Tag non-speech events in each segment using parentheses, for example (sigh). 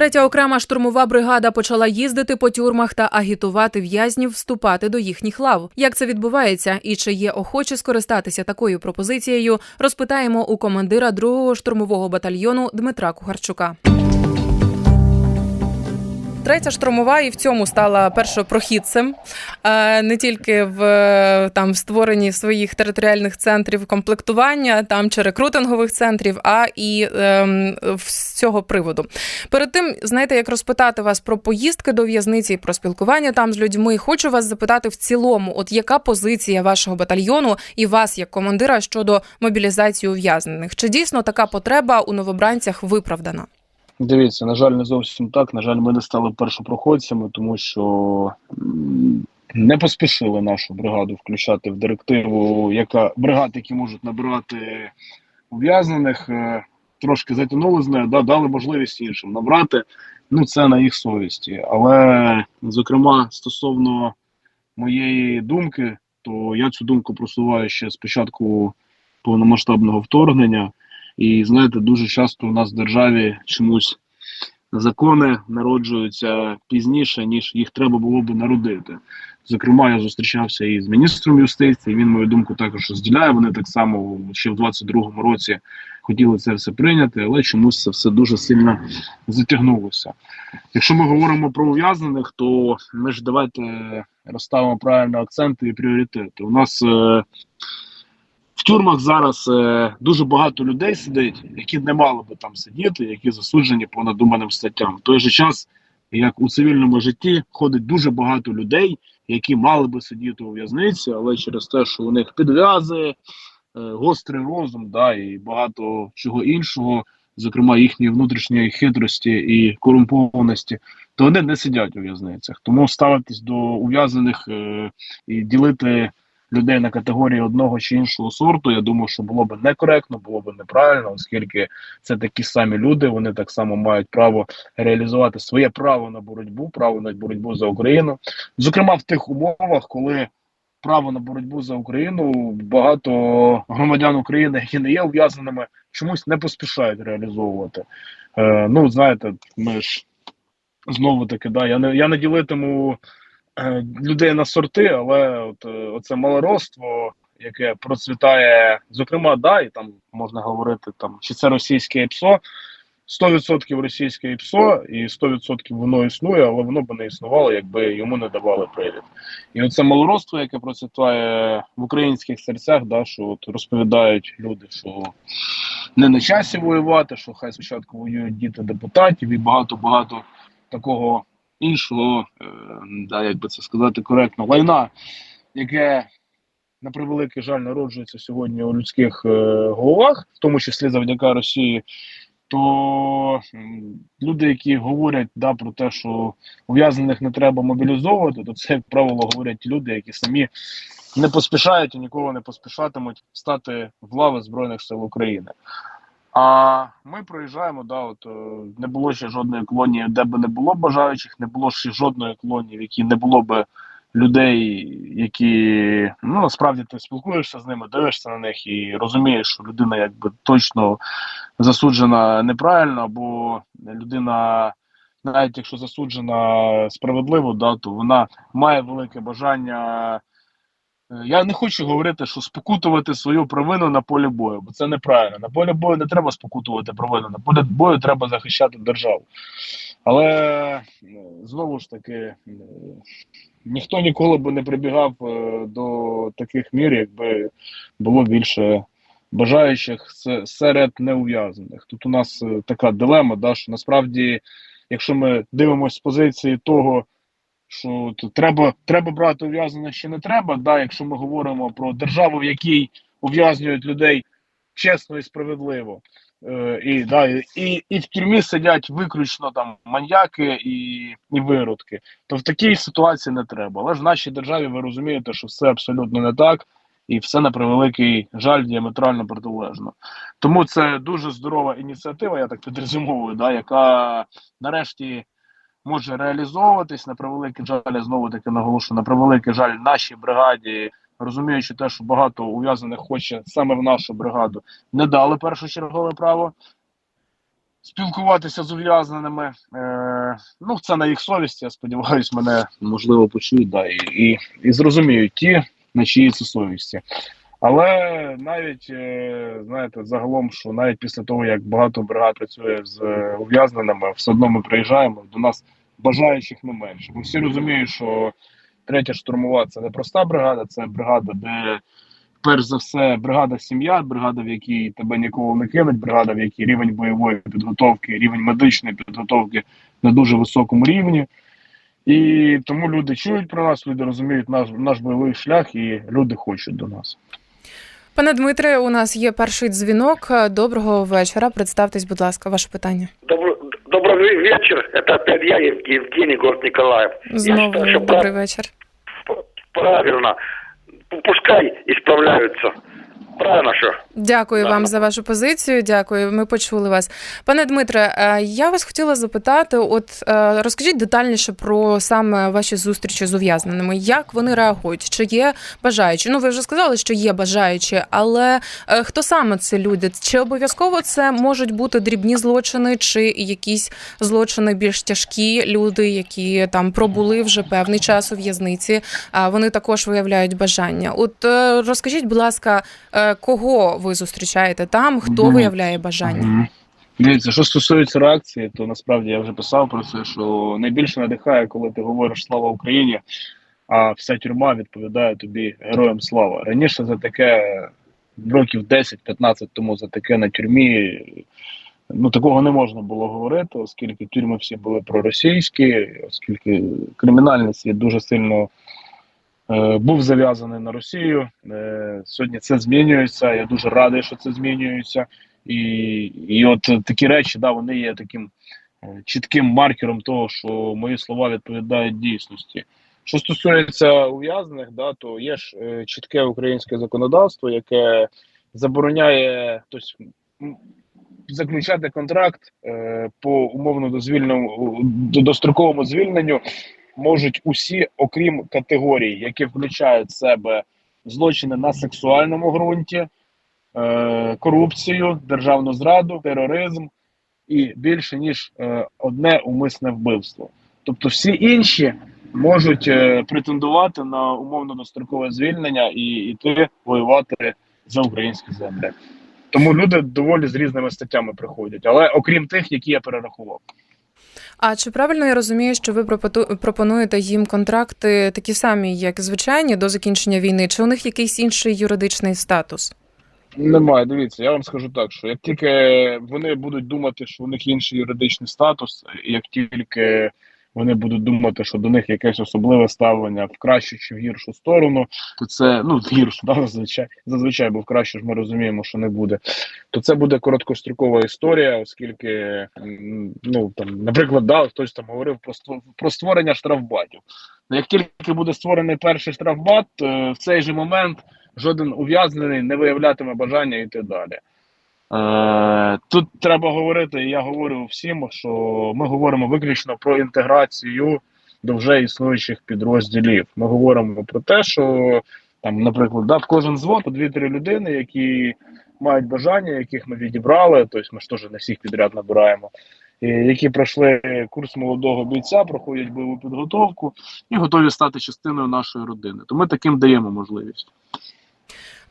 Третя окрема штурмова бригада почала їздити по тюрмах та агітувати в'язнів вступати до їхніх лав. Як це відбувається і чи є охочі скористатися такою пропозицією, розпитаємо у командира другого штурмового батальйону Дмитра Кухарчука. Третя штурмова і в цьому стала першопрохідцем е, не тільки в е, там створенні своїх територіальних центрів комплектування там чи рекрутингових центрів, а і ем, з цього приводу. Перед тим, знаєте, як розпитати вас про поїздки до в'язниці, про спілкування там з людьми, хочу вас запитати в цілому, от яка позиція вашого батальйону і вас як командира щодо мобілізації ув'язнених? Чи дійсно така потреба у новобранцях виправдана? Дивіться, на жаль, не зовсім так. На жаль, ми не стали першопроходцями, тому що не поспішили нашу бригаду включати в директиву, яка бригад, які можуть набирати ув'язнених, е, трошки затягнули з нею, да, дали можливість іншим набрати. Ну, це на їх совісті. Але, зокрема, стосовно моєї думки, то я цю думку просуваю ще з початку повномасштабного вторгнення. І знаєте, дуже часто у нас в державі чомусь закони народжуються пізніше, ніж їх треба було би народити. Зокрема, я зустрічався і з міністром юстиції. Він мою думку також розділяє. Вони так само ще в 22-му році хотіли це все прийняти, але чомусь це все дуже сильно затягнулося. Якщо ми говоримо про ув'язнених, то ми ж давайте розставимо правильно акценти і пріоритети. У нас е, в тюрмах зараз е, дуже багато людей сидить, які не мали би там сидіти, які засуджені по надуманим статтям. В той же час, як у цивільному житті, ходить дуже багато людей, які мали би сидіти у в'язниці, але через те, що у них підв'язи, е, гострий розум, да, і багато чого іншого, зокрема їхньої внутрішньої хитрості і корумпованості, то вони не сидять у в'язницях. Тому ставитись до ув'язнених е, і ділити людей на категорії одного чи іншого сорту, я думаю, що було б некоректно, було б неправильно, оскільки це такі самі люди, вони так само мають право реалізувати своє право на боротьбу, право на боротьбу за Україну, зокрема в тих умовах, коли право на боротьбу за Україну багато громадян України, які не є ув'язненими, чомусь не поспішають реалізовувати. Е, Ну, знаєте, ми ж знову таки, да, я не я не ділитиму людей на сорти, але от е, оце малородство, яке процвітає, зокрема, да, і там можна говорити, там чи це російське ПСО. 100% російське ПСО, і 100% воно існує, але воно б не існувало, якби йому не давали привід. І оце малородство, яке процвітає в українських серцях, да, що от розповідають люди, що не на часі воювати, що хай спочатку воюють діти депутатів і багато-багато такого іншого, е, да, як би це сказати коректно, лайна, яке на превеликий жаль народжується сьогодні у людських е, головах, в тому числі завдяки Росії. То люди, які говорять да, про те, що ув'язнених не треба мобілізовувати, то це, як правило, говорять люди, які самі не поспішають і ніколи не поспішатимуть стати в лави Збройних сил України. А ми проїжджаємо, да, от е, не було ще жодної колонії, де би не було бажаючих, не було ще жодної колонії, в якій не було би людей, які ну насправді ти спілкуєшся з ними, дивишся на них і розумієш, що людина якби точно засуджена неправильно, або людина, навіть якщо засуджена справедливо, да, то вона має велике бажання. Е, Я не хочу говорити, що спокутувати свою провину на полі бою, бо це неправильно. На полі бою не треба спокутувати провину, на полі бою треба захищати державу. Але е, знову ж таки, е, ніхто ніколи би не прибігав е, до таких мір, якби було більше бажаючих серед неув'язаних. Тут у нас така дилема, да, що насправді, якщо ми дивимося з позиції того, що то треба, треба брати ув'язнених чи не треба, да, якщо ми говоримо про державу, в якій ув'язнюють людей чесно і справедливо. Е, і, да, і, і, в тюрмі сидять виключно там маньяки і, і виродки, то в такій ситуації не треба. Але ж в нашій державі ви розумієте, що все абсолютно не так, і все на превеликий жаль діаметрально протилежно. Тому це дуже здорова ініціатива, я так підрозумовую, да, яка нарешті може реалізовуватись на превеликий жаль, знову таки наголошую, на превеликий жаль нашій бригаді, розуміючи те, що багато ув'язаних хоче саме в нашу бригаду, не дали першочергове право. спілкуватися з ув'язненими. Е, ну, це на їх совісті. Я сподіваюся, мене можливо почують да, і, і, і зрозуміють ті, на чиїй це совісті. Але навіть е, знаєте, загалом, що навіть після того, як багато бригад працює з е, ув'язненими, все одно ми приїжджаємо до нас бажаючих не менше. Бо всі розуміють, що третя штурмова це не проста бригада, це бригада, де перш за все бригада сім'я, бригада, в якій тебе ніколи не кинуть, бригада, в якій рівень бойової підготовки, рівень медичної підготовки на дуже високому рівні. І тому люди чують про нас, люди розуміють наш, наш бойовий шлях, і люди хочуть до нас. Пане Дмитре, у нас є перший дзвінок. Доброго вечора. Представтесь, будь ласка, ваше питання. Добро- добрий вечір. Це опять я, Євгеній Евгений, город Знову Я считаю, добрий прав- вечір. правильно. Пускай Пускай исправляются. Правильно, що? Дякую Да. вам за вашу позицію. Дякую. Ми почули вас. Пане Дмитре, е, я вас хотіла запитати: от е, розкажіть детальніше про саме ваші зустрічі з ув'язненими. Як вони реагують? Чи є бажаючі? Ну, ви вже сказали, що є бажаючі, але е, хто саме це люди? Чи обов'язково це можуть бути дрібні злочини, чи якісь злочини більш тяжкі люди, які там пробули вже певний час у в'язниці? А вони також виявляють бажання. От розкажіть, будь ласка, кого ви зустрічаєте там, хто Мгм. виявляє бажання? Мгм. Дивіться, що стосується реакції, то насправді я вже писав про це, що найбільше надихає, коли ти говориш Слава Україні, а вся тюрма відповідає тобі героям слава. Раніше за таке років 10-15 тому за таке на тюрмі. Ну, такого не можна було говорити, оскільки тюрми всі були проросійські, оскільки кримінальний світ дуже сильно був зав'язаний на Росію. Е, сьогодні це змінюється. Я дуже радий, що це змінюється. І, і от такі речі, да, вони є таким е, чітким маркером того, що мої слова відповідають дійсності. Що стосується ув'язнених, да, то є ж е, чітке українське законодавство, яке забороняє тобто, заключати контракт е, по умовно дозвільному до- достроковому звільненню можуть усі, окрім категорій, які включають в себе злочини на сексуальному ґрунті, е, корупцію, державну зраду, тероризм і більше ніж е, одне умисне вбивство. Тобто всі інші можуть е, претендувати на умовно дострокове звільнення і йти воювати за українські землі. Тому люди доволі з різними статтями приходять, але окрім тих, які я перерахував. А чи правильно я розумію, що ви пропонуєте їм контракти такі самі, як звичайні, до закінчення війни? Чи у них якийсь інший юридичний статус? Немає, дивіться, я вам скажу так, що як тільки вони будуть думати, що у них інший юридичний статус, як тільки вони будуть думати, що до них якесь особливе ставлення в кращу чи в гіршу сторону, то це ну в гіршу, да, зазвичай зазвичай, бо в кращу ж ми розуміємо, що не буде. То це буде короткострокова історія, оскільки ну там, наприклад, да, хтось там говорив про про створення штрафбатів. Ну, Як тільки буде створений перший штрафбат, е, в цей же момент жоден ув'язнений не виявлятиме бажання йти далі. Е, тут треба говорити, і я говорю всім, що ми говоримо виключно про інтеграцію до вже існуючих підрозділів. Ми говоримо про те, що там, наприклад, да, в кожен звод 2-3 людини, які мають бажання, яких ми відібрали, тобто ми ж теж не всіх підряд набираємо, які пройшли курс молодого бійця, проходять бойову підготовку і готові стати частиною нашої родини. То ми таким даємо можливість.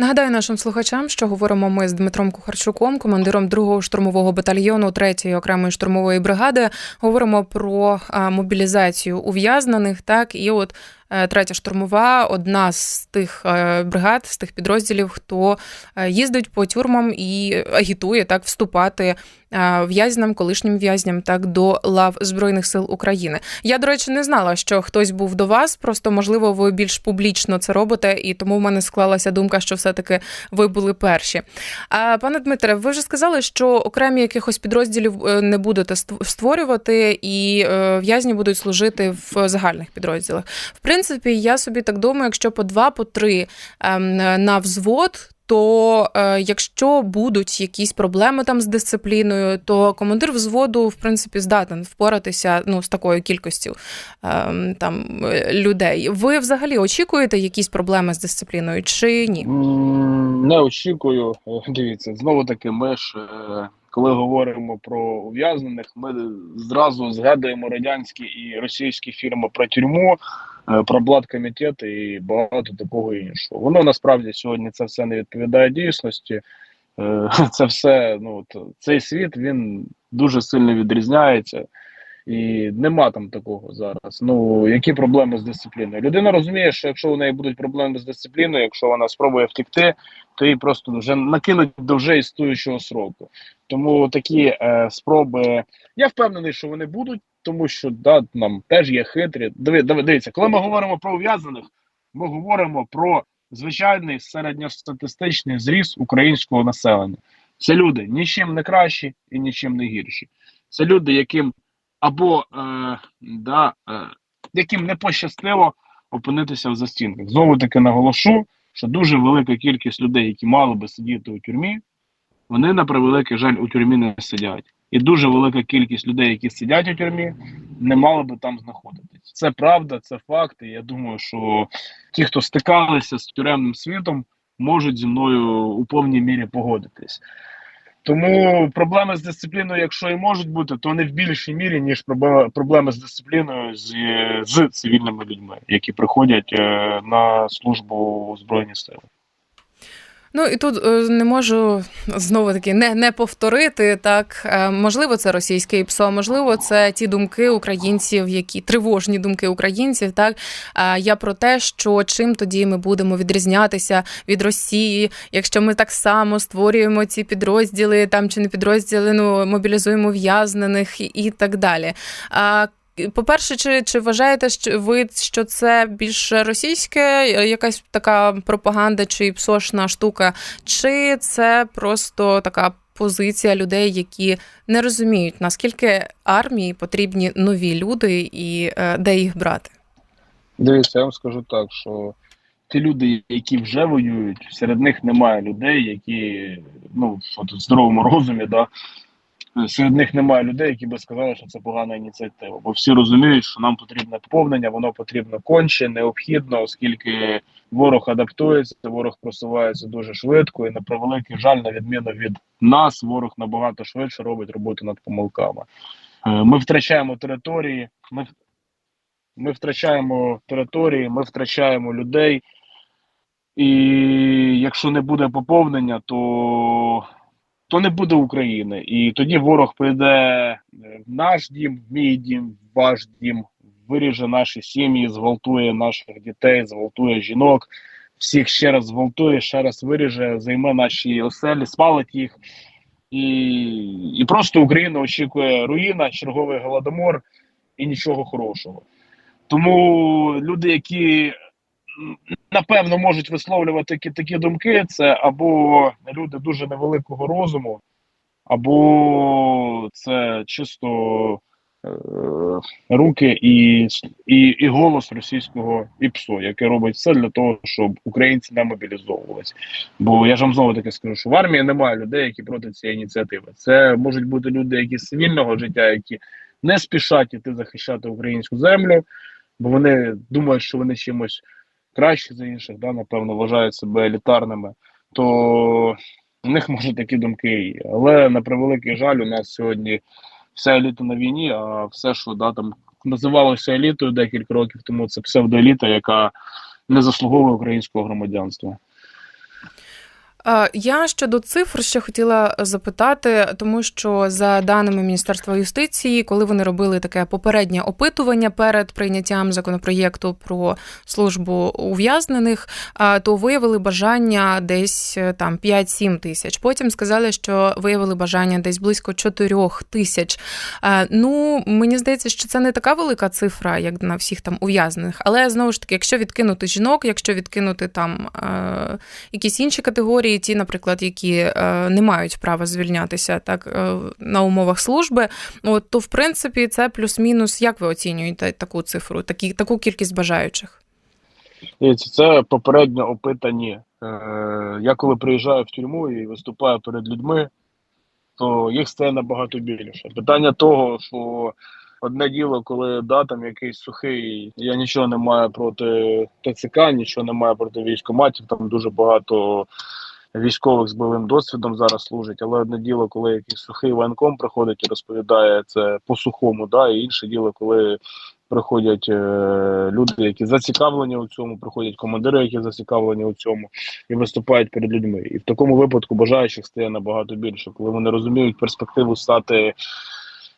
Нагадаю нашим слухачам, що говоримо ми з Дмитром Кухарчуком, командиром 2-го штурмового батальйону 3-ї окремої штурмової бригади. Говоримо про мобілізацію ув'язнених. Так, і от третя штурмова одна з тих е, бригад, з тих підрозділів, хто е, їздить по тюрмам і агітує так вступати е, в'язням, колишнім в'язням, так до лав Збройних сил України. Я, до речі, не знала, що хтось був до вас. Просто можливо, ви більш публічно це робите, і тому в мене склалася думка, що все-таки ви були перші. А пане Дмитре, ви вже сказали, що окремі якихось підрозділів е, не будете створювати, і е, в'язні будуть служити в загальних підрозділах. В принципі, я собі так думаю, якщо по два, по три ем, на взвод. То е, якщо будуть якісь проблеми там з дисципліною, то командир взводу в принципі здатен впоратися ну з такою кількістю ем, там е, людей. Ви взагалі очікуєте якісь проблеми з дисципліною чи ні? Не очікую. Е, Дивіться, знову таки, ми ж е, коли говоримо про ув'язнених, ми зразу згадуємо радянські і російські фільми про тюрму, е, про бладкомітет і багато такого іншого. Воно насправді сьогодні це все не відповідає дійсності. Е, (laughs) Це все, ну от, цей світ він дуже сильно відрізняється. І нема там такого зараз. Ну які проблеми з дисципліною? Людина розуміє, що якщо у неї будуть проблеми з дисципліною, якщо вона спробує втекти, то їй просто вже накинуть до вже існуючого сроку. Тому такі е, спроби, я впевнений, що вони будуть, тому що да, нам теж є хитрі. Диви, диви, дивіться, коли ми говоримо про ув'язнених, ми говоримо про звичайний середньостатистичний зріст українського населення. Це люди нічим не кращі і нічим не гірші. Це люди, яким або е, да, е, яким не пощастило опинитися в застінках. Знову таки наголошу, що дуже велика кількість людей, які мали би сидіти у тюрмі, вони на превеликий жаль у тюрмі не сидять. І дуже велика кількість людей, які сидять у тюрмі, не мали би там знаходитись. Це правда, це факт. І я думаю, що ті, хто стикалися з тюремним світом, можуть зі мною у повній мірі погодитись. Тому проблеми з дисципліною, якщо і можуть бути, то не в більшій мірі, ніж проблеми, проблеми з дисципліною з, з цивільними людьми, які приходять е, на службу у Збройні Сили. Ну і тут е, не можу знову таки не, не повторити так. Е, Можливо, це російське ПСО, можливо, це ті думки українців, які тривожні думки українців. Так я про те, що чим тоді ми будемо відрізнятися від Росії, якщо ми так само створюємо ці підрозділи, там чи не підрозділи, ну мобілізуємо в'язнених і, і так далі. По-перше, чи, чи вважаєте що ви, що це більш російська якась така пропаганда чи псошна штука, чи це просто така позиція людей, які не розуміють, наскільки армії потрібні нові люди і е, де їх брати? Дивіться, я вам скажу так, що ті люди, які вже воюють, серед них немає людей, які ну в здоровому розумі, да, серед них немає людей, які би сказали, що це погана ініціатива. Бо всі розуміють, що нам потрібне поповнення, воно потрібно конче, необхідно, оскільки ворог адаптується, ворог просувається дуже швидко, і на превеликий жаль, на відміну від нас, ворог набагато швидше робить роботу над помилками. Е, Ми втрачаємо території, ми, ми втрачаємо території, ми втрачаємо людей. І якщо не буде поповнення, то то не буде України. І тоді ворог прийде е, в наш дім, в мій дім, в ваш дім, виріже наші сім'ї, зґвалтує наших дітей, зґвалтує жінок, всіх ще раз зґвалтує, ще раз виріже, займе наші оселі, спалить їх. І, і просто Україна очікує руїна, черговий голодомор і нічого хорошого. Тому люди, які напевно можуть висловлювати такі, такі думки, це або люди дуже невеликого розуму, або це чисто е, руки і, і, і голос російського ІПСО, яке робить все для того, щоб українці не мобілізовувалися. Бо я ж вам знову таки скажу, що в армії немає людей, які проти цієї ініціативи. Це можуть бути люди, які з цивільного життя, які не спішать іти захищати українську землю, бо вони думають, що вони чимось краще за інших, да, напевно, вважають себе елітарними, то у них може такі думки є. Але на превеликий жаль, у нас сьогодні вся еліта на війні, а все, що да, там називалося елітою декілька років тому, це псевдоеліта, яка не заслуговує українського громадянства. Е, Я щодо цифр ще хотіла запитати, тому що за даними Міністерства юстиції, коли вони робили таке попереднє опитування перед прийняттям законопроєкту про службу ув'язнених, е, то виявили бажання десь е, там 5-7 тисяч. Потім сказали, що виявили бажання десь близько 4 тисяч. Ну мені здається, що це не така велика цифра, як на всіх там ув'язнених. Але знову ж таки, якщо відкинути жінок, якщо відкинути там якісь інші категорії ті, наприклад, які е, не мають права звільнятися так е, на умовах служби, от, то в принципі це плюс-мінус. Як ви оцінюєте таку цифру, такі, таку кількість бажаючих? Це попередньо опитані. Е, я коли приїжджаю в тюрму і виступаю перед людьми, то їх стає набагато більше. Питання того, що одне діло, коли да, там якийсь сухий, я нічого не маю проти ТЦК, нічого не маю проти військоматів, там дуже багато військових з бойовим досвідом зараз служать. Але одне діло, коли якийсь сухий воєнком приходить і розповідає це по сухому, да, і інше діло, коли приходять е, люди, які зацікавлені у цьому, приходять командири, які зацікавлені у цьому, і виступають перед людьми. І в такому випадку бажаючих стає набагато більше, коли вони розуміють перспективу стати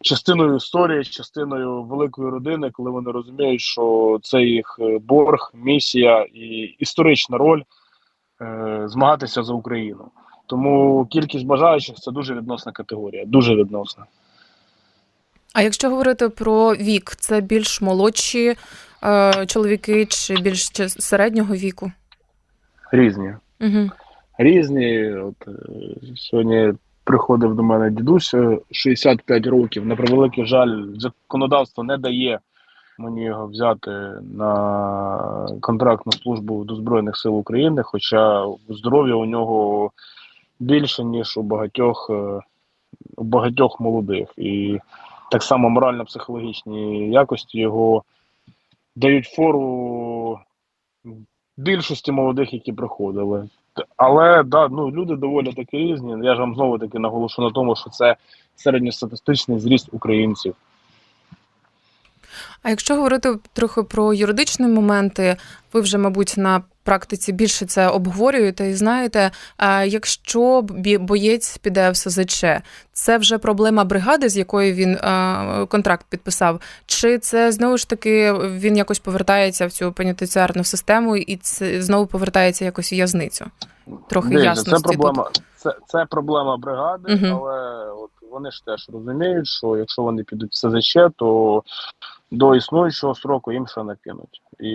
частиною історії, частиною великої родини, коли вони розуміють, що це їх е, борг, місія і історична роль змагатися за Україну. Тому кількість бажаючих це дуже відносна категорія, дуже відносна. А якщо говорити про вік, це більш молодші е, чоловіки чи більш середнього віку? Різні. Угу. Різні. От е, сьогодні приходив до мене дідусь е, 65 років. На превеликий жаль, законодавство не дає мені його взяти на контрактну службу до Збройних сил України, хоча здоров'я у нього більше, ніж у багатьох, е, у багатьох молодих. І так само морально-психологічні якості його дають фору більшості молодих, які приходили. Але да, ну люди доволі таки різні. Я ж вам знову таки наголошу на тому, що це середньостатистичний зріст українців. А якщо говорити трохи про юридичні моменти, ви вже, мабуть, на практиці більше це обговорюєте і знаєте. Якщо боєць піде в СЗЧ, це вже проблема бригади, з якою він контракт підписав, чи це знову ж таки він якось повертається в цю пенітенціарну систему і це знову повертається якось в в'язницю? Трохи ясності це проблема. Це, це проблема бригади, Мгм. але от вони ж теж розуміють, що якщо вони підуть в СЗЧ, то до існуючого сроку їм ще накинуть. І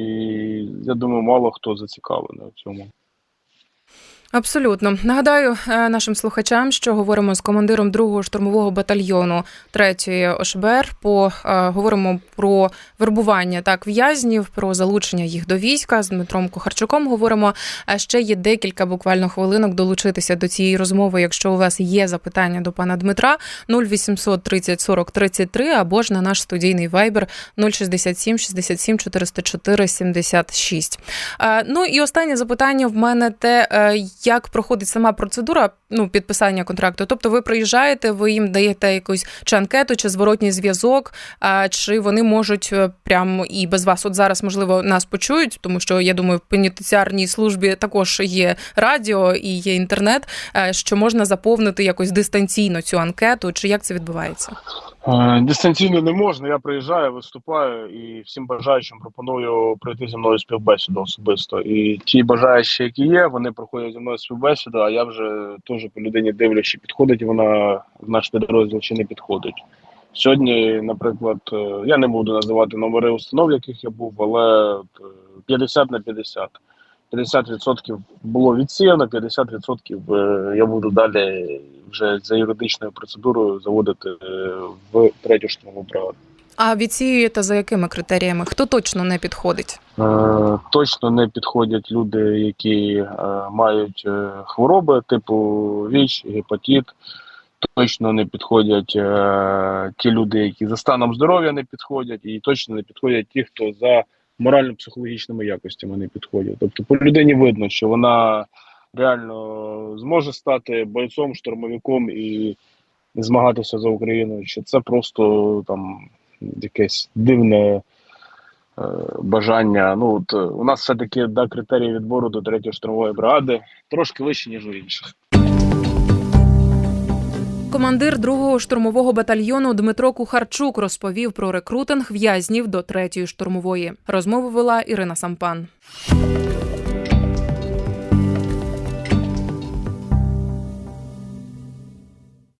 я думаю, мало хто зацікавлений у цьому. Абсолютно нагадаю е, нашим слухачам, що говоримо з командиром 2-го штурмового батальйону 3-ї ОШБР. По е, говоримо про вербування так в'язнів, про залучення їх до війська з Дмитром Кухарчуком. Говоримо ще є декілька буквально хвилинок долучитися до цієї розмови. Якщо у вас є запитання до пана Дмитра, 0800 30 40 33 або ж на наш студійний вайбер 067 67 404 76. Е, Ну і останнє запитання в мене те, як проходить сама процедура ну, підписання контракту. Тобто ви приїжджаєте, ви їм даєте якусь чи анкету, чи зворотній зв'язок, а, чи вони можуть е, прямо і без вас. От зараз, можливо, нас почують, тому що я думаю, в пенітенціарній службі також є радіо і є інтернет, е, що можна заповнити якось дистанційно цю анкету, чи як це відбувається? Е, Дистанційно не можна. Я приїжджаю, виступаю і всім бажаючим пропоную пройти зі мною співбесіду особисто. І ті бажаючі, які є, вони проходять зі мною співбесіду, а я вже теж по людині дивлюсь, чи підходить вона в наш підрозділ, чи не підходить. Сьогодні, наприклад, е, я не буду називати номери установ, в яких я був, але от, е, 50 на 50. 50% було відсіяно, 50% е, я буду далі вже за юридичною процедурою заводити е, в третю штурмову бригаду. А відсіюєте за якими критеріями? Хто точно не підходить? Е, Точно не підходять люди, які е, мають е, хвороби типу ВІЧ, гепатит. Точно не підходять е, ті люди, які за станом здоров'я не підходять, і точно не підходять ті, хто за морально-психологічними якостями не підходять. Тобто по людині видно, що вона реально зможе стати бойцом, штурмовиком і змагатися за Україну, чи це просто там якесь дивне е, бажання. Ну от е, у нас все-таки да, критерії відбору до третьої штурмової бригади трошки вищі, ніж у інших. Командир 2-го штурмового батальйону Дмитро Кухарчук розповів про рекрутинг в'язнів до 3-ї штурмової. Розмову вела Ірина Сампан.